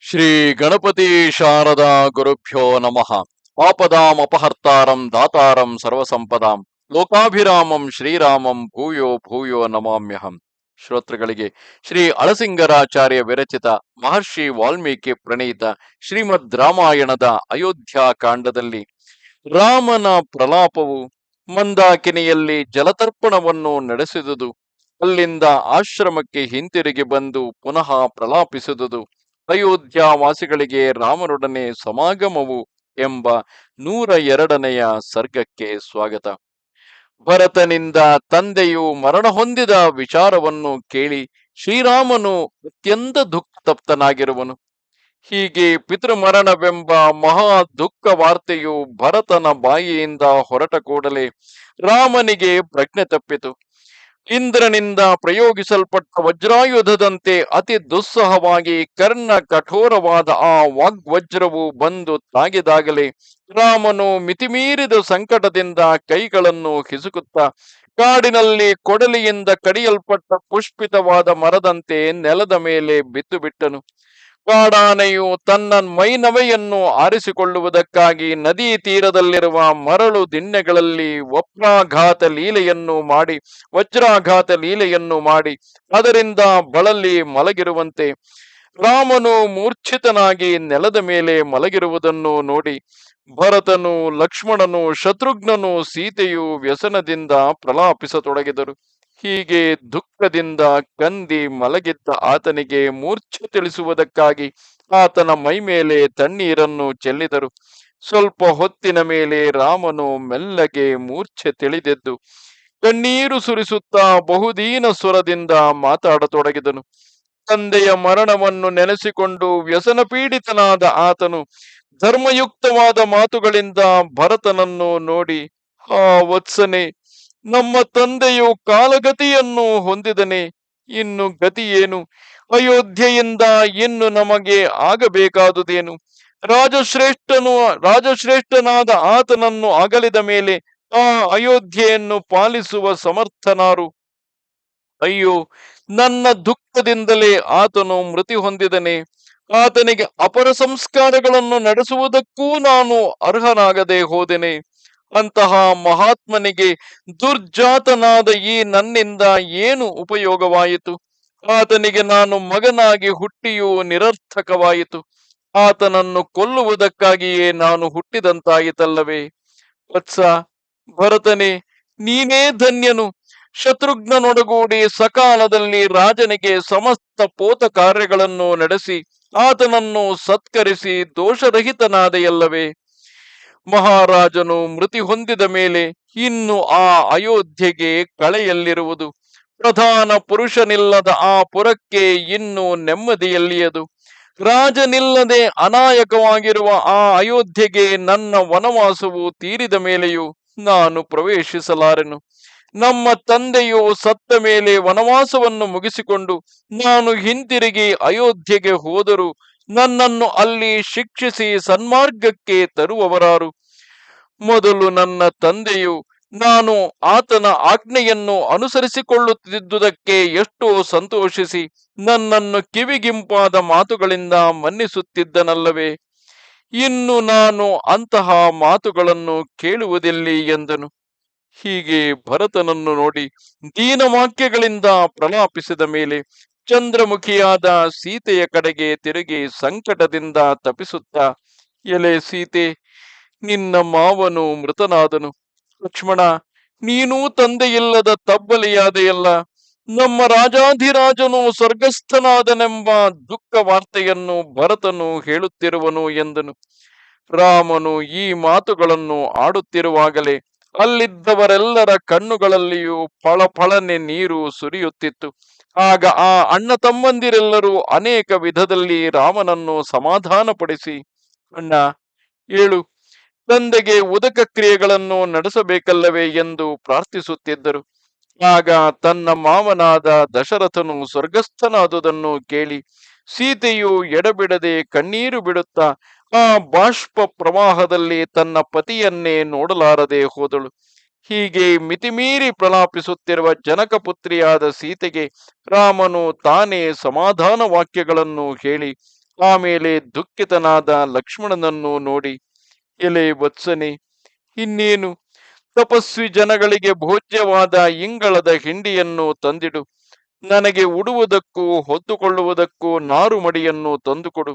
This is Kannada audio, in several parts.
ಶ್ರೀ ಗಣಪತಿ ಶಾರದಾ ಗುರುಭ್ಯೋ ನಮಃ. ಪಾಪದಾಂ ಅಪಹರ್ತಾರಂ ದಾತಾರಂ ಸರ್ವಸಂಪದಾಂ ಲೋಕಾಭಿರಾಮಂ ಶ್ರೀರಾಮಂ ಭೂಯೋ ಭೂಯೋ ನಮಾಮ್ಯಹಂ. ಶ್ರೋತೃಗಳಿಗೆ ಶ್ರೀ ಅಳಸಿಂಗರಾಚಾರ್ಯ ವಿರಚಿತ ಮಹರ್ಷಿ ವಾಲ್ಮೀಕಿ ಪ್ರಣೀತ ಶ್ರೀಮದ್ ರಾಮಾಯಣದ ಅಯೋಧ್ಯ ಕಾಂಡದಲ್ಲಿ ರಾಮನ ಪ್ರಲಾಪವು ಮಂದಾಕಿನಿಯಲ್ಲಿ ಜಲತರ್ಪಣವನ್ನು ನಡೆಸಿದುದು. ಅಲ್ಲಿಂದ ಆಶ್ರಮಕ್ಕೆ ಹಿಂತಿರುಗಿ ಬಂದು ಪುನಃ ಪ್ರಲಾಪಿಸಿದುದು. ಅಯೋಧ್ಯ ವಾಸಿಗಳಿಗೆ ರಾಮನೊಡನೆ ಸಮಾಗಮವು ಎಂಬ ನೂರ ಎರಡನೆಯ ಸರ್ಗಕ್ಕೆ ಸ್ವಾಗತ. ಭರತನಿಂದ ತಂದೆಯು ಮರಣ ಹೊಂದಿದ ವಿಚಾರವನ್ನು ಕೇಳಿ ಶ್ರೀರಾಮನು ಅತ್ಯಂತ ದುಃಖತಪ್ತನಾಗಿರುವನು. ಹೀಗೆ ಪಿತೃಮರಣವೆಂಬ ಮಹಾ ದುಃಖ ವಾರ್ತೆಯು ಭರತನ ಬಾಯಿಯಿಂದ ಹೊರಟ ಕೂಡಲೇ ರಾಮನಿಗೆ ಪ್ರಜ್ಞೆ ತಪ್ಪಿತು. ಇಂದ್ರನಿಂದ ಪ್ರಯೋಗಿಸಲ್ಪಟ್ಟ ವಜ್ರಾಯುಧದಂತೆ ಅತಿ ದುಸ್ಸಹವಾಗಿ ಕರ್ಣ ಕಠೋರವಾದ ಆ ವಾಗ್ವಜ್ರವು ಬಂದು ತಾಗಿದಾಗಲೇ ರಾಮನು ಮಿತಿಮೀರಿದ ಸಂಕಟದಿಂದ ಕೈಗಳನ್ನು ಹಿಸುಕುತ್ತಾ ಕಾಡಿನಲ್ಲಿ ಕೊಡಲಿಯಿಂದ ಕಡಿಯಲ್ಪಟ್ಟ ಪುಷ್ಪಿತವಾದ ಮರದಂತೆ ನೆಲದ ಮೇಲೆ ಬಿದ್ದು ಬಿಟ್ಟನು. ಕಾಡಾನೆಯು ತನ್ನ ಮೈನವೆಯನ್ನು ಆರಿಸಿಕೊಳ್ಳುವುದಕ್ಕಾಗಿ ನದಿ ತೀರದಲ್ಲಿರುವ ಮರಳು ದಿಣ್ಣೆಗಳಲ್ಲಿ ವಪ್ರಾಘಾತ ಲೀಲೆಯನ್ನು ಮಾಡಿ, ವಜ್ರಾಘಾತ ಲೀಲೆಯನ್ನು ಮಾಡಿ, ಅದರಿಂದ ಬಳಲಿ ಮಲಗಿರುವಂತೆ. ರಾಮನು ಮೂರ್ಛಿತನಾಗಿ ನೆಲದ ಮೇಲೆ ಮಲಗಿರುವುದನ್ನು ನೋಡಿ, ಭರತನು, ಲಕ್ಷ್ಮಣನು, ಶತ್ರುಘ್ನನು ಸೀತೆಯು ವ್ಯಸನದಿಂದ ಪ್ರಲಾಪಿಸತೊಡಗಿದರು. ಹೀಗೆ ದುಃಖದಿಂದ ಕಂದಿ ಮಲಗಿದ್ದ ಆತನಿಗೆ ಮೂರ್ಛೆ ತಿಳಿಸುವುದಕ್ಕಾಗಿ ಆತನ ಮೈ ಮೇಲೆ ತಣ್ಣೀರನ್ನು ಚೆಲ್ಲಿದರು. ಸ್ವಲ್ಪ ಹೊತ್ತಿನ ಮೇಲೆ ರಾಮನು ಮೆಲ್ಲಗೆ ಮೂರ್ಛೆ ತಿಳಿದೆದ್ದು ಕಣ್ಣೀರು ಸುರಿಸುತ್ತಾ ಬಹುದೀನ ಸ್ವರದಿಂದ ಮಾತಾಡತೊಡಗಿದನು. ತಂದೆಯ ಮರಣವನ್ನು ನೆನೆಸಿಕೊಂಡು ವ್ಯಸನ ಪೀಡಿತನಾದ ಆತನು ಧರ್ಮಯುಕ್ತವಾದ ಮಾತುಗಳಿಂದ ಭರತನನ್ನು ನೋಡಿ, ಆ ವತ್ಸನೆ ನಮ್ಮ ತಂದೆಯು ಕಾಲಗತಿಯನ್ನು ಹೊಂದಿದನೆ. ಇನ್ನು ಗತಿಯೇನು ಅಯೋಧ್ಯೆಯಿಂದ ಇನ್ನು ನಮಗೆ ಆಗಬೇಕಾದುದೇನು? ರಾಜಶ್ರೇಷ್ಠನು, ರಾಜಶ್ರೇಷ್ಠನಾದ ಆತನನ್ನು ಅಗಲಿದ ಮೇಲೆ ಆ ಅಯೋಧ್ಯೆಯನ್ನು ಪಾಲಿಸುವ ಸಮರ್ಥನಾರು. ಅಯ್ಯೋ, ನನ್ನ ದುಃಖದಿಂದಲೇ ಆತನು ಮೃತಿ ಹೊಂದಿದನೆ. ಆತನಿಗೆ ಅಪರ ಸಂಸ್ಕಾರಗಳನ್ನು ನಡೆಸುವುದಕ್ಕೂ ನಾನು ಅರ್ಹನಾಗದೆ ಹೋದೆನೆ. ಅಂತಹ ಮಹಾತ್ಮನಿಗೆ ದುರ್ಜಾತನಾದ ಈ ನನ್ನಿಂದ ಏನು ಉಪಯೋಗವಾಯಿತು? ಆತನಿಗೆ ನಾನು ಮಗನಾಗಿ ಹುಟ್ಟಿಯೂ ನಿರರ್ಥಕವಾಯಿತು. ಆತನನ್ನು ಕೊಲ್ಲುವುದಕ್ಕಾಗಿಯೇ ನಾನು ಹುಟ್ಟಿದಂತಾಯಿತಲ್ಲವೇ? ವತ್ಸ ಭರತನೇ, ನೀನೇ ಧನ್ಯನು. ಶತ್ರುಘ್ನನೊಡಗೂಡಿ ಸಕಾಲದಲ್ಲಿ ರಾಜನಿಗೆ ಸಮಸ್ತ ಪೋತ ಕಾರ್ಯಗಳನ್ನು ನಡೆಸಿ, ಆತನನ್ನು ಸತ್ಕರಿಸಿ ದೋಷರಹಿತನಾದೆಯಲ್ಲವೇ? ಮಹಾರಾಜನು ಮೃತಿ ಹೊಂದಿದ ಮೇಲೆ ಇನ್ನು ಆ ಅಯೋಧ್ಯೆಗೆ ಕಳೆಯಲ್ಲಿರುವುದು. ಪ್ರಧಾನ ಪುರುಷನಿಲ್ಲದ ಆ ಪುರಕ್ಕೆ ಇನ್ನು ನೆಮ್ಮದಿಯಲ್ಲಿಯದು ರಾಜನಿಲ್ಲದೆ ಅನಾಯಕವಾಗಿರುವ ಆ ಅಯೋಧ್ಯೆಗೆ ನನ್ನ ವನವಾಸವು ತೀರಿದ ಮೇಲೆಯೂ ನಾನು ಪ್ರವೇಶಿಸಲಾರೆನು. ನಮ್ಮ ತಂದೆಯು ಸತ್ತ ಮೇಲೆ ವನವಾಸವನ್ನು ಮುಗಿಸಿಕೊಂಡು ನಾನು ಹಿಂತಿರುಗಿ ಅಯೋಧ್ಯೆಗೆ ಹೋದರೂ ನನ್ನನ್ನು ಅಲ್ಲಿ ಶಿಕ್ಷಿಸಿ ಸನ್ಮಾರ್ಗಕ್ಕೆ ತರುವವರಾರು. ಮೊದಲು ನನ್ನ ತಂದೆಯು ನಾನು ಆತನ ಆಜ್ಞೆಯನ್ನು ಅನುಸರಿಸಿಕೊಳ್ಳುತ್ತಿದ್ದುದಕ್ಕೆ ಎಷ್ಟೋ ಸಂತೋಷಿಸಿ ನನ್ನನ್ನು ಕಿವಿಗಿಂಪಾದ ಮಾತುಗಳಿಂದ ಮನ್ನಿಸುತ್ತಿದ್ದನಲ್ಲವೇ. ಇನ್ನು ನಾನು ಅಂತಹ ಮಾತುಗಳನ್ನು ಕೇಳುವುದಿಲ್ಲ ಎಂದನು. ಹೀಗೆ ಭರತನನ್ನು ನೋಡಿ ದೀನವಾಕ್ಯಗಳಿಂದ ಪ್ರಲಾಪಿಸಿದ ಮೇಲೆ ಚಂದ್ರಮುಖಿಯಾದ ಸೀತೆಯ ಕಡೆಗೆ ತಿರುಗಿ ಸಂಕಟದಿಂದ ತಪಿಸುತ್ತಾ ಎಲೆ ಸೀತೆ, ನಿನ್ನ ಮಾವನು ಮೃತನಾದನು. ಲಕ್ಷ್ಮಣ, ನೀನೂ ತಂದೆಯಿಲ್ಲದ ತಬ್ಬಲಿಯಾದೆಯಲ್ಲ, ನಮ್ಮ ರಾಜಾಧಿರಾಜನು ಸ್ವರ್ಗಸ್ಥನಾದನೆಂಬ ದುಃಖ ವಾರ್ತೆಯನ್ನು ಭರತನು ಹೇಳುತ್ತಿರುವನು ಎಂದನು. ರಾಮನು ಈ ಮಾತುಗಳನ್ನು ಆಡುತ್ತಿರುವಾಗಲೇ ಅಲ್ಲಿದ್ದವರೆಲ್ಲರ ಕಣ್ಣುಗಳಲ್ಲಿಯೂ ಫಳಫಳನೆ ನೀರು ಸುರಿಯುತ್ತಿತ್ತು. ಆಗ ಆ ಅಣ್ಣ ತಮ್ಮಂದಿರೆಲ್ಲರೂ ಅನೇಕ ವಿಧದಲ್ಲಿ ರಾಮನನ್ನು ಸಮಾಧಾನಪಡಿಸಿ, ಅಣ್ಣ, ಏಳು, ತಂದೆಗೆ ಉದಕ ಕ್ರಿಯೆಗಳನ್ನು ನಡೆಸಬೇಕಲ್ಲವೇ ಎಂದು ಪ್ರಾರ್ಥಿಸುತ್ತಿದ್ದರು. ಆಗ ತನ್ನ ಮಾವನಾದ ದಶರಥನು ಸ್ವರ್ಗಸ್ಥನಾದುದನ್ನು ಕೇಳಿ, ಸೀತೆಯು ಎಡಬಿಡದೆ ಕಣ್ಣೀರು ಬಿಡುತ್ತಾ, ಆ ಬಾಷ್ಪ ಪ್ರವಾಹದಲ್ಲಿ ತನ್ನ ಪತಿಯನ್ನೇ ನೋಡಲಾರದೆ ಹೋದಳು. ಹೀಗೆ ಮಿತಿಮೀರಿ ಪ್ರಲಾಪಿಸುತ್ತಿರುವ ಜನಕಪುತ್ರಿಯಾದ ಸೀತೆಗೆ ರಾಮನು ತಾನೇ ಸಮಾಧಾನ ವಾಕ್ಯಗಳನ್ನು ಹೇಳಿ ಆಮೇಲೆ ದುಃಖಿತನಾದ ಲಕ್ಷ್ಮಣನನ್ನು ನೋಡಿ, ಎಲೆ ವತ್ಸನೆ, ಇನ್ನೇನು? ತಪಸ್ವಿ ಜನಗಳಿಗೆ ಭೋಜ್ಯವಾದ ಇಂಗಳದ ಹಿಂಡಿಯನ್ನು ತಂದಿಡು, ನನಗೆ ಉಡುವುದಕ್ಕೂ ಹೊತ್ತುಕೊಳ್ಳುವುದಕ್ಕೂ ನಾರುಮಡಿಯನ್ನು ತಂದುಕೊಡು,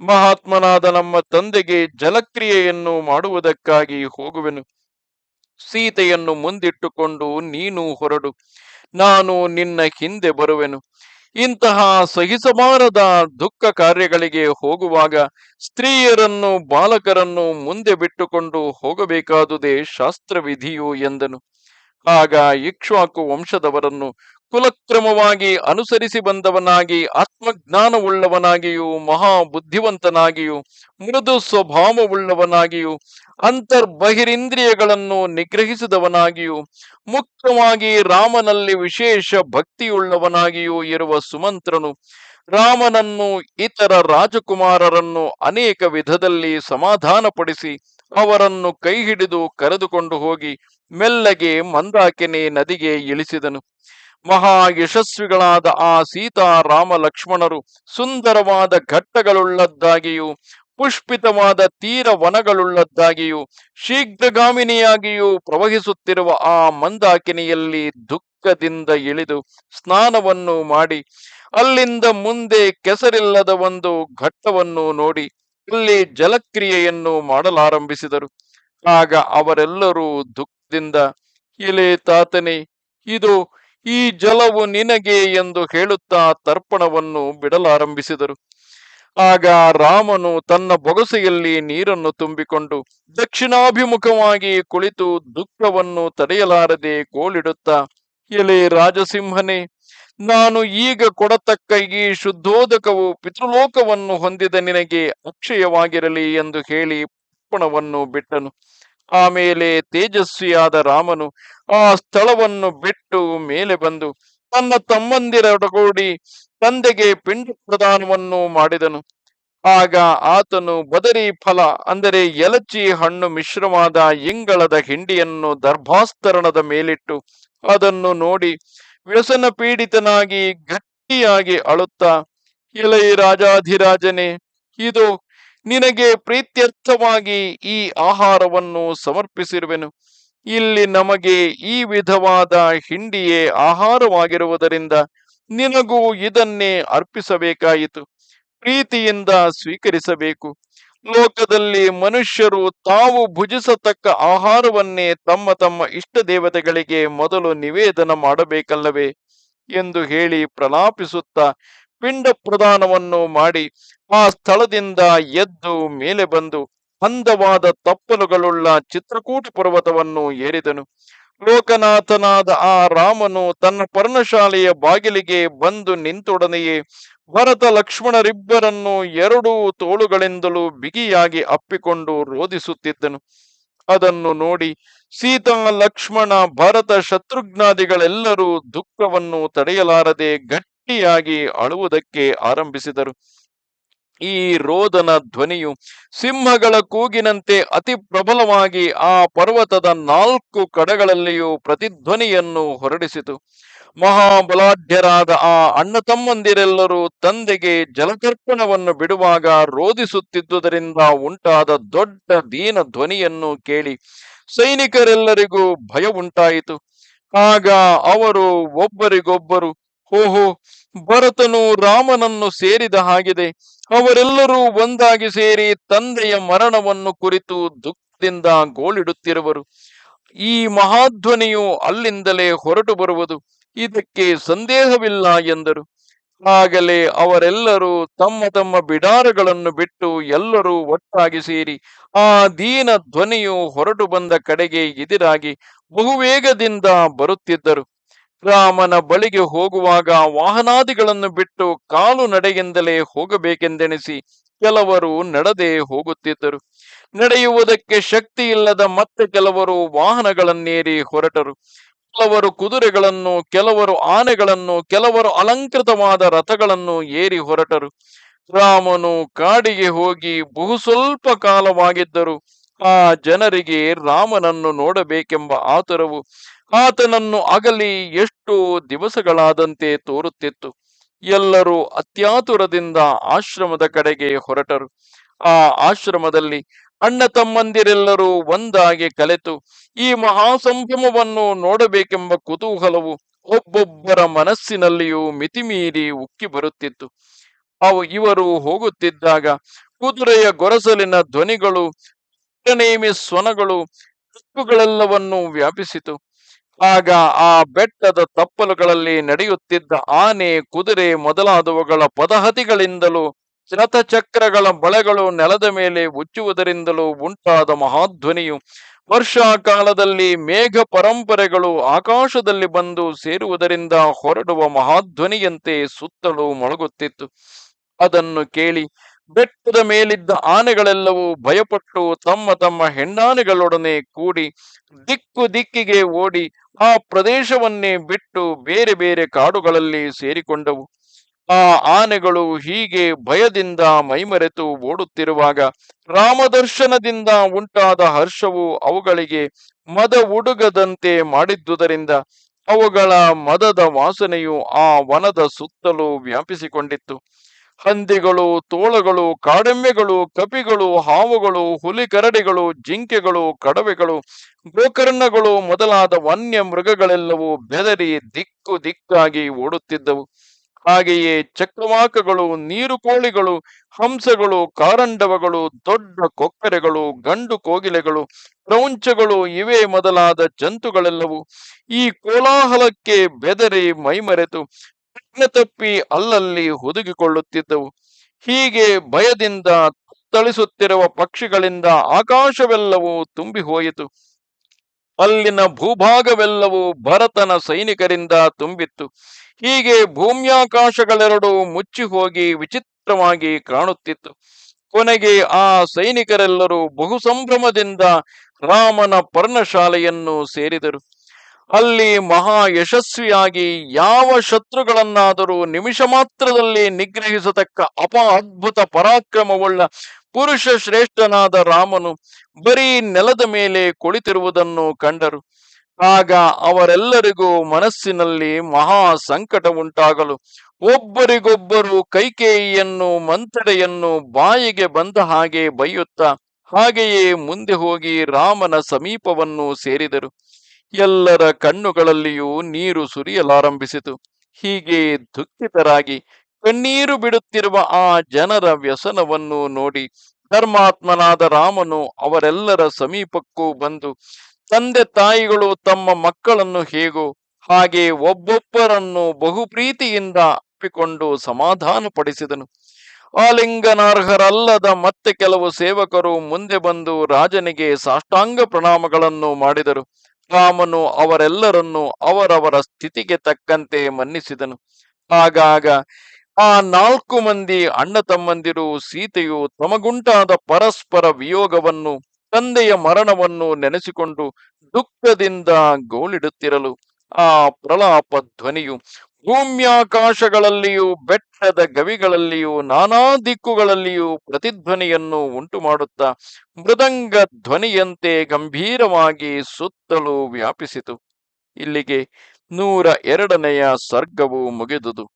ಮಹಾತ್ಮನಾದ ನಮ್ಮ ತಂದೆಗೆ ಜಲಕ್ರಿಯೆಯನ್ನು ಮಾಡುವುದಕ್ಕಾಗಿ ಹೋಗುವೆನು. ಸೀತೆಯನ್ನು ಮುಂದಿಟ್ಟುಕೊಂಡು, ನೀನು ಹೊರಡು, ನಾನು ನಿನ್ನ ಹಿಂದೆ ಬರುವೆನು. ಇಂತಹ ಸಹಿಸಬಾರದ ದುಃಖ ಕಾರ್ಯಗಳಿಗೆ ಹೋಗುವಾಗ ಸ್ತ್ರೀಯರನ್ನು ಬಾಲಕರನ್ನು ಮುಂದೆ ಬಿಟ್ಟುಕೊಂಡು ಹೋಗಬೇಕಾದುದೇ ಶಾಸ್ತ್ರವಿಧಿಯು ಎಂದನು. ಆಗ ಇಕ್ಷ್ವಾಕು ವಂಶದವರನ್ನು ಕುಲಕ್ರಮವಾಗಿ ಅನುಸರಿಸಿ ಬಂದವನಾಗಿ, ಆತ್ಮಜ್ಞಾನವುಳ್ಳವನಾಗಿಯೂ ಮಹಾ ಬುದ್ಧಿವಂತನಾಗಿಯೂ ಮೃದು ಸ್ವಭಾವವುಳ್ಳವನಾಗಿಯೂ, ಅಂತರ್ಬಹಿರಿಂದ್ರಿಯಗಳನ್ನು ನಿಗ್ರಹಿಸಿದವನಾಗಿಯೂ, ಮುಕ್ತವಾಗಿ ರಾಮನಲ್ಲಿ ವಿಶೇಷ ಭಕ್ತಿಯುಳ್ಳವನಾಗಿಯೂ ಇರುವ ಸುಮಂತ್ರನು ರಾಮನನ್ನು ಇತರ ರಾಜಕುಮಾರರನ್ನು ಅನೇಕ ವಿಧದಲ್ಲಿ ಸಮಾಧಾನಪಡಿಸಿ ಅವರನ್ನು ಕೈ ಹಿಡಿದು ಕರೆದುಕೊಂಡು ಹೋಗಿ ಮೆಲ್ಲಗೆ ಮಂದಾಕಿನಿ ನದಿಗೆ ಇಳಿಸಿದನು. ಮಹಾ ಯಶಸ್ವಿಗಳಾದ ಆ ಸೀತಾ ರಾಮ ಲಕ್ಷ್ಮಣರು ಸುಂದರವಾದ ಘಟ್ಟಗಳುಳ್ಳದ್ದಾಗಿಯೂ, ಪುಷ್ಪಿತವಾದ ತೀರ ವನಗಳುಳ್ಳದ್ದಾಗಿಯೂ, ಶೀಘ್ರಗಾಮಿನಿಯಾಗಿಯೂ ಪ್ರವಹಿಸುತ್ತಿರುವ ಆ ಮಂದಾಕಿನಿಯಲ್ಲಿ ದುಃಖದಿಂದ ಇಳಿದು ಸ್ನಾನವನ್ನು ಮಾಡಿ, ಅಲ್ಲಿಂದ ಮುಂದೆ ಕೆಸರಿಲ್ಲದ ಒಂದು ಘಟ್ಟವನ್ನು ನೋಡಿ ಅಲ್ಲಿ ಜಲಕ್ರಿಯೆಯನ್ನು ಮಾಡಲಾರಂಭಿಸಿದರು. ಆಗ ಅವರೆಲ್ಲರೂ ದುಃಖದಿಂದ, ಇಲೆ ತಾತನೆ, ಇದು ಈ ಜಲವು ನಿನಗೆ ಎಂದು ಹೇಳುತ್ತಾ ತರ್ಪಣವನ್ನು ಬಿಡಲಾರಂಭಿಸಿದರು. ಆಗ ರಾಮನು ತನ್ನ ಬೊಗಸೆಯಲ್ಲಿ ನೀರನ್ನು ತುಂಬಿಕೊಂಡು ದಕ್ಷಿಣಾಭಿಮುಖವಾಗಿ ಕುಳಿತು ದುಃಖವನ್ನು ತಡೆಯಲಾರದೆ ಗೋಳಿಡುತ್ತಾ ಎಲೆ ರಾಜಸಿಂಹನೇ ನಾನು ಈಗ ಕೊಡತಕ್ಕ ಈ ಶುದ್ಧೋದಕವು ಪಿತೃಲೋಕವನ್ನು ಹೊಂದಿದ ನಿನಗೆ ಅಕ್ಷಯವಾಗಿರಲಿ ಎಂದು ಹೇಳಿ ಪಣವನ್ನು ಬಿಟ್ಟನು. ಆಮೇಲೆ ತೇಜಸ್ವಿಯಾದ ರಾಮನು ಆ ಸ್ಥಳವನ್ನು ಬಿಟ್ಟು ಮೇಲೆ ಬಂದು ತನ್ನ ತಮ್ಮಂದಿರೊಡಗೂಡಿ ತಂದೆಗೆ ಪಿಂಡ ಪ್ರದಾನವನ್ನು ಮಾಡಿದನು. ಆಗ ಆತನು ಬದರಿ ಫಲ ಅಂದರೆ ಎಲಚಿ ಹಣ್ಣು ಮಿಶ್ರವಾದ ಇಂಗಳದ ಹಿಂಡಿಯನ್ನು ದರ್ಭಾಸ್ತರಣದ ಮೇಲಿಟ್ಟು ಅದನ್ನು ನೋಡಿ ವ್ಯಸನ ಪೀಡಿತನಾಗಿ ಗಟ್ಟಿಯಾಗಿ ಅಳುತ್ತಾ, ಇಳೈ ರಾಜಾಧಿರಾಜನೇ, ಇದು ನಿನಗೆ ಪ್ರೀತ್ಯರ್ಥವಾಗಿ ಈ ಆಹಾರವನ್ನು ಸಮರ್ಪಿಸಿರುವೆನು. ಇಲ್ಲಿ ನಮಗೆ ಈ ವಿಧವಾದ ಹಿಂಡಿಯೇ ಆಹಾರವಾಗಿರುವುದರಿಂದ ನಿನಗೂ ಇದನ್ನೇ ಅರ್ಪಿಸಬೇಕಾಯಿತು. ಪ್ರೀತಿಯಿಂದ ಸ್ವೀಕರಿಸಬೇಕು. ಲೋಕದಲ್ಲಿ ಮನುಷ್ಯರು ತಾವು ಭುಜಿಸತಕ್ಕ ಆಹಾರವನ್ನೇ ತಮ್ಮ ತಮ್ಮ ಇಷ್ಟ ದೇವತೆಗಳಿಗೆ ಮೊದಲು ನಿವೇದನ ಮಾಡಬೇಕಲ್ಲವೇ ಎಂದು ಹೇಳಿ ಪ್ರಲಾಪಿಸುತ್ತಾ ಪಿಂಡ ಪ್ರದಾನವನ್ನು ಮಾಡಿ ಆ ಸ್ಥಳದಿಂದ ಎದ್ದು ಮೇಲೆ ಬಂದು ಅಂದವಾದ ತಪ್ಪಲುಗಳುಳ್ಳ ಚಿತ್ರಕೂಟ ಪರ್ವತವನ್ನು ಏರಿದನು. ಲೋಕನಾಥನಾದ ಆ ರಾಮನು ತನ್ನ ಪರ್ಣಶಾಲೆಯ ಬಾಗಿಲಿಗೆ ಬಂದು ನಿಂತೊಡನೆಯೇ ಭರತ ಲಕ್ಷ್ಮಣರಿಬ್ಬರನ್ನು ಎರಡೂ ತೋಳುಗಳಿಂದಲೂ ಬಿಗಿಯಾಗಿ ಅಪ್ಪಿಕೊಂಡು ರೋಧಿಸುತ್ತಿದ್ದನು. ಅದನ್ನು ನೋಡಿ ಸೀತಾ, ಲಕ್ಷ್ಮಣ, ಭರತ, ಶತ್ರುಘ್ನಾದಿಗಳೆಲ್ಲರೂ ದುಃಖವನ್ನು ತಡೆಯಲಾರದೆ ಗಟ್ಟಿಯಾಗಿ ಅಳುವುದಕ್ಕೆ ಆರಂಭಿಸಿದರು. ಈ ರೋದನ ಧ್ವನಿಯು ಸಿಂಹಗಳ ಕೂಗಿನಂತೆ ಅತಿ ಪ್ರಬಲವಾಗಿ ಆ ಪರ್ವತದ ನಾಲ್ಕು ಕಡೆಗಳಲ್ಲಿಯೂ ಪ್ರತಿಧ್ವನಿಯನ್ನು ಹೊರಡಿಸಿತು. ಮಹಾಬಲಾಢ್ಯರಾದ ಆ ಅಣ್ಣ ತಮ್ಮಂದಿರೆಲ್ಲರೂ ತಂದೆಗೆ ಜಲತರ್ಪಣವನ್ನು ಬಿಡುವಾಗ ರೋಧಿಸುತ್ತಿದ್ದುದರಿಂದ ಉಂಟಾದ ದೊಡ್ಡ ದೀನ ಧ್ವನಿಯನ್ನು ಕೇಳಿ ಸೈನಿಕರೆಲ್ಲರಿಗೂ ಭಯ ಉಂಟಾಯಿತು. ಆಗ ಅವರು ಒಬ್ಬರಿಗೊಬ್ಬರು ಓಹೋ, ಭರತನು ರಾಮನನ್ನು ಸೇರಿದ ಹಾಗಿದೆ. ಅವರೆಲ್ಲರೂ ಒಂದಾಗಿ ಸೇರಿ ತಂದೆಯ ಮರಣವನ್ನು ಕುರಿತು ದುಃಖದಿಂದ ಗೋಳಿಡುತ್ತಿರುವರು. ಈ ಮಹಾಧ್ವನಿಯು ಅಲ್ಲಿಂದಲೇ ಹೊರಟು ಬರುವುದು. ಇದಕ್ಕೆ ಸಂದೇಹವಿಲ್ಲ ಎಂದರು. ಆಗಲೇ ಅವರೆಲ್ಲರೂ ತಮ್ಮ ತಮ್ಮ ಬಿಡಾರಗಳನ್ನು ಬಿಟ್ಟು ಎಲ್ಲರೂ ಒಟ್ಟಾಗಿ ಸೇರಿ ಆ ದೀನ ಧ್ವನಿಯು ಹೊರಟು ಬಂದ ಕಡೆಗೆ ಎದುರಾಗಿ ಬಹುವೇಗದಿಂದ ಬರುತ್ತಿದ್ದರು. ರಾಮನ ಬಳಿಗೆ ಹೋಗುವಾಗ ವಾಹನಾದಿಗಳನ್ನು ಬಿಟ್ಟು ಕಾಲು ನಡೆಯಿಂದಲೇ ಹೋಗಬೇಕೆಂದೆಣಿಸಿ ಕೆಲವರು ನಡೆದೇ ಹೋಗುತ್ತಿದ್ದರು. ನಡೆಯುವುದಕ್ಕೆ ಶಕ್ತಿ ಇಲ್ಲದ ಮತ್ತೆ ಕೆಲವರು ವಾಹನಗಳನ್ನೇರಿ ಹೊರಟರು. ಕೆಲವರು ಕುದುರೆಗಳನ್ನು, ಕೆಲವರು ಆನೆಗಳನ್ನು, ಕೆಲವರು ಅಲಂಕೃತವಾದ ರಥಗಳನ್ನು ಏರಿ ಹೊರಟರು. ರಾಮನು ಕಾಡಿಗೆ ಹೋಗಿ ಬಹು ಸ್ವಲ್ಪ ಕಾಲವಾಗಿದ್ದರು ಆ ಜನರಿಗೆ ರಾಮನನ್ನು ನೋಡಬೇಕೆಂಬ ಆತುರವು ಆತನನ್ನು ಅಗಲಿ ಎಷ್ಟು ದಿವಸಗಳಾದಂತೆ ತೋರುತ್ತಿತ್ತು. ಎಲ್ಲರೂ ಅತ್ಯಾತುರದಿಂದ ಆಶ್ರಮದ ಕಡೆಗೆ ಹೊರಟರು. ಆ ಆಶ್ರಮದಲ್ಲಿ ಅಣ್ಣ ತಮ್ಮಂದಿರೆಲ್ಲರೂ ಒಂದಾಗಿ ಕಲೆತು, ಈ ಮಹಾಸಂಭ್ರಮವನ್ನು ನೋಡಬೇಕೆಂಬ ಕುತೂಹಲವು ಒಬ್ಬೊಬ್ಬರ ಮನಸ್ಸಿನಲ್ಲಿಯೂ ಮಿತಿಮೀರಿ ಉಕ್ಕಿ ಬರುತ್ತಿತ್ತು. ಅವು ಇವರು ಹೋಗುತ್ತಿದ್ದಾಗ ಕುದುರೆಯ ಗೊರಸಲಿನ ಧ್ವನಿಗಳು ಸ್ವನಗಳು, ಹಕ್ಕುಗಳೆಲ್ಲವನ್ನೂ ವ್ಯಾಪಿಸಿತು. ಆಗ ಆ ಬೆಟ್ಟದ ತಪ್ಪಲುಗಳಲ್ಲಿ ನಡೆಯುತ್ತಿದ್ದ ಆನೆ, ಕುದುರೆ ಮೊದಲಾದವುಗಳ ಪದಹತಿಗಳಿಂದಲೂ ಚಕ್ರಗಳ ಬಳೆಗಳು ನೆಲದ ಮೇಲೆ ಉಚ್ಚುವುದರಿಂದಲೂ ಉಂಟಾದ ಮಹಾಧ್ವನಿಯು ವರ್ಷಾಕಾಲದಲ್ಲಿ ಮೇಘ ಪರಂಪರೆಗಳು ಆಕಾಶದಲ್ಲಿ ಬಂದು ಸೇರುವುದರಿಂದ ಹೊರಡುವ ಮಹಾಧ್ವನಿಯಂತೆ ಸುತ್ತಲೂ ಮೊಳಗುತ್ತಿತ್ತು. ಅದನ್ನು ಕೇಳಿ ಬೆಟ್ಟದ ಮೇಲಿದ್ದ ಆನೆಗಳೆಲ್ಲವೂ ಭಯಪಟ್ಟು ತಮ್ಮ ತಮ್ಮ ಹೆಣ್ಣಾನೆಗಳೊಡನೆ ಕೂಡಿ ದಿಕ್ಕು ದಿಕ್ಕಿಗೆ ಓಡಿ ಆ ಪ್ರದೇಶವನ್ನೇ ಬಿಟ್ಟು ಬೇರೆ ಬೇರೆ ಕಾಡುಗಳಲ್ಲಿ ಸೇರಿಕೊಂಡವು. ಆ ಆನೆಗಳು ಹೀಗೆ ಭಯದಿಂದ ಮೈಮರೆತು ಓಡುತ್ತಿರುವಾಗ ರಾಮದರ್ಶನದಿಂದ ಉಂಟಾದ ಹರ್ಷವು ಅವುಗಳಿಗೆ ಮದ ಉಡುಗದಂತೆ ಮಾಡಿದ್ದುದರಿಂದ ಅವುಗಳ ಮದದ ವಾಸನೆಯು ಆ ವನದ ಸುತ್ತಲೂ ವ್ಯಾಪಿಸಿಕೊಂಡಿತ್ತು. ಹಂದಿಗಳು, ತೋಳಗಳು, ಕಾಡೆಮ್ಮೆಗಳು, ಕಪಿಗಳು, ಹಾವುಗಳು ಹುಲಿ ಕರಡಿಗಳು ಜಿಂಕೆಗಳು, ಕಡವೆಗಳು, ಗೋಕರ್ಣಗಳು ಮೊದಲಾದ ವನ್ಯ ಮೃಗಗಳೆಲ್ಲವೂ ಬೆದರಿ ದಿಕ್ಕು ದಿಕ್ಕಾಗಿ ಓಡುತ್ತಿದ್ದವು. ಹಾಗೆಯೇ ಚಕ್ರವಾಕಗಳು ನೀರು ಕೋಳಿಗಳು ಹಂಸಗಳು, ಕಾರಂಡವಗಳು, ದೊಡ್ಡ ಕೊಕ್ಕರೆಗಳು, ಗಂಡು ಕೋಗಿಲೆಗಳು, ಪ್ರೌಂಚಗಳು ಇವೇ ಮೊದಲಾದ ಜಂತುಗಳೆಲ್ಲವೂ. ಈ ಕೋಲಾಹಲಕ್ಕೆ ಬೆದರಿ ಮೈಮರೆತು. ತಪ್ಪಿ ಅಲ್ಲಲ್ಲಿ ಹುದುಗಿಕೊಳ್ಳುತ್ತಿದ್ದವು. ಹೀಗೆ ಭಯದಿಂದ ತಳಿಸುತ್ತಿರುವ ಪಕ್ಷಿಗಳಿಂದ ಆಕಾಶವೆಲ್ಲವೂ ತುಂಬಿ ಹೋಯಿತು ಅಲ್ಲಿನ ಭೂಭಾಗವೆಲ್ಲವೂ ಭರತನ ಸೈನಿಕರಿಂದ ತುಂಬಿತ್ತು. ಹೀಗೆ ಭೂಮ್ಯಾಕಾಶಗಳೆರಡೂ ಮುಚ್ಚಿ ಹೋಗಿ ವಿಚಿತ್ರವಾಗಿ ಕಾಣುತ್ತಿತ್ತು. ಕೊನೆಗೆ ಆ ಸೈನಿಕರೆಲ್ಲರೂ ಬಹು ಸಂಭ್ರಮದಿಂದ ರಾಮನ ಪರ್ಣಶಾಲೆಯನ್ನು ಸೇರಿದರು. ಅಲ್ಲಿ ಮಹಾ ಯಶಸ್ವಿಯಾಗಿ ಯಾವ ಶತ್ರುಗಳನ್ನಾದರೂ ನಿಮಿಷ ಮಾತ್ರದಲ್ಲಿ ನಿಗ್ರಹಿಸತಕ್ಕ ಅಪ ಅದ್ಭುತ ಪರಾಕ್ರಮವುಳ್ಳ ಪುರುಷ ಶ್ರೇಷ್ಠನಾದ ರಾಮನು ಬರೀ ನೆಲದ ಮೇಲೆ ಕುಳಿತಿರುವುದನ್ನು ಕಂಡರು. ಆಗ ಅವರೆಲ್ಲರಿಗೂ ಮನಸ್ಸಿನಲ್ಲಿ ಮಹಾ ಸಂಕಟ ಉಂಟಾಗಲು ಒಬ್ಬರಿಗೊಬ್ಬರು ಕೈಕೇಯಿಯನ್ನು ಮಂತಡೆಯನ್ನು ಬಾಯಿಗೆ ಬಂದ ಹಾಗೆ ಬೈಯುತ್ತ ಹಾಗೆಯೇ ಮುಂದೆ ಹೋಗಿ ರಾಮನ ಸಮೀಪವನ್ನು ಸೇರಿದರು. ಎಲ್ಲರ ಕಣ್ಣುಗಳಲ್ಲಿಯೂ ನೀರು ಸುರಿಯಲಾರಂಭಿಸಿತು. ಹೀಗೆ ದುಃಖಿತರಾಗಿ ಕಣ್ಣೀರು ಬಿಡುತ್ತಿರುವ ಆ ಜನರ ವ್ಯಸನವನ್ನು ನೋಡಿ ಧರ್ಮಾತ್ಮನಾದ ರಾಮನು ಅವರೆಲ್ಲರ ಸಮೀಪಕ್ಕೂ ಬಂದು, ತಂದೆ ತಾಯಿಗಳು ತಮ್ಮ ಮಕ್ಕಳನ್ನು ಹೇಗೋ ಹಾಗೆ ಒಬ್ಬೊಬ್ಬರನ್ನು ಬಹು ಪ್ರೀತಿಯಿಂದ ಅಪ್ಪಿಕೊಂಡು ಸಮಾಧಾನ ಪಡಿಸಿದನು ಆಲಿಂಗನಾರ್ಹರಲ್ಲದ ಮತ್ತೆ ಕೆಲವು ಸೇವಕರು ಮುಂದೆ ಬಂದು ರಾಜನಿಗೆ ಸಾಷ್ಟಾಂಗ ಪ್ರಣಾಮಗಳನ್ನು ಮಾಡಿದರು. ರಾಮನು ಅವರೆಲ್ಲರನ್ನು ಅವರವರ ಸ್ಥಿತಿಗೆ ತಕ್ಕಂತೆ ಮನ್ನಿಸಿದನು. ಆಗಾಗ ಆ ನಾಲ್ಕು ಮಂದಿ ಅಣ್ಣ ತಮ್ಮಂದಿರು ಸೀತೆಯು ತಮಗುಂಟಾದ ಪರಸ್ಪರ ವಿಯೋಗವನ್ನು, ತಂದೆಯ ಮರಣವನ್ನು ನೆನೆಸಿಕೊಂಡು ದುಃಖದಿಂದ ಗೋಳಿಡುತ್ತಿರಲು. ಆ ಪ್ರಲಾಪ ಧ್ವನಿಯು ಭೂಮ್ಯಾಕಾಶಗಳಲ್ಲಿಯೂ, ಬೆಟ್ಟದ ಗವಿಗಳಲ್ಲಿಯೂ, ನಾನಾ ದಿಕ್ಕುಗಳಲ್ಲಿಯೂ ಪ್ರತಿಧ್ವನಿಯನ್ನು ಉಂಟು ಮಾಡುತ್ತಾ ಮೃದಂಗ ಧ್ವನಿಯಂತೆ ಗಂಭೀರವಾಗಿ ಸುತ್ತಲೂ ವ್ಯಾಪಿಸಿತು. ಇಲ್ಲಿಗೆ ನೂರ ಎರಡನೆಯ ಸರ್ಗವು ಮುಗಿದುದು.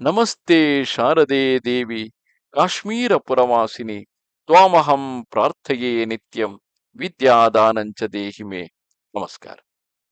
ನಮಸ್ತೆ ಶಾರದೆ ದೇವಿ, ಕಾಶ್ಮೀರ ಪುರವಾಸಿನಿ, ತ್ವಾಮಹಂ ಪ್ರಾರ್ಥೆಯೇ ನಿತ್ಯಂ, ವಿದ್ಯಾದಾನಂಚ ದೇಹಿಮೆ. ನಮಸ್ಕಾರ.